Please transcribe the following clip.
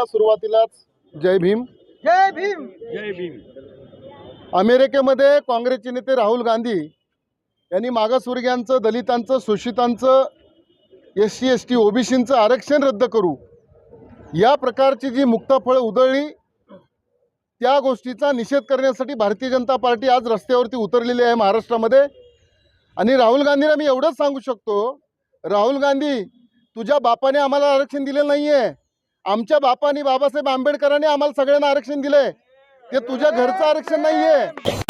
ना सुरुवातीलाच जय भीम. जय भीम. जय भीम. अमेरिकेमध्ये काँग्रेसचे नेते राहुल गांधी यांनी मागासवर्गीयांचं दलितांचं शोषितांचं एस सी एस टी ओबीसींचं आरक्षण रद्द करू. या प्रकारची जी मुक्ताफळं उधळली त्या गोष्टीचा निषेध करण्यासाठी भारतीय जनता पार्टी आज रस्त्यावरती उतरलेली आहे महाराष्ट्रामध्ये. आणि राहुल गांधीला मी एवढंच सांगू शकतो राहुल गांधी तुझ्या बापाने आम्हाला आरक्षण दिलेलं नाही आहे आमच्या बापाने बाबासाहेब आंबेडकरांनी आम्हाला सगळ्यांना आरक्षण दिलंय. ते तुझ्या घरचं आरक्षण नाहीये.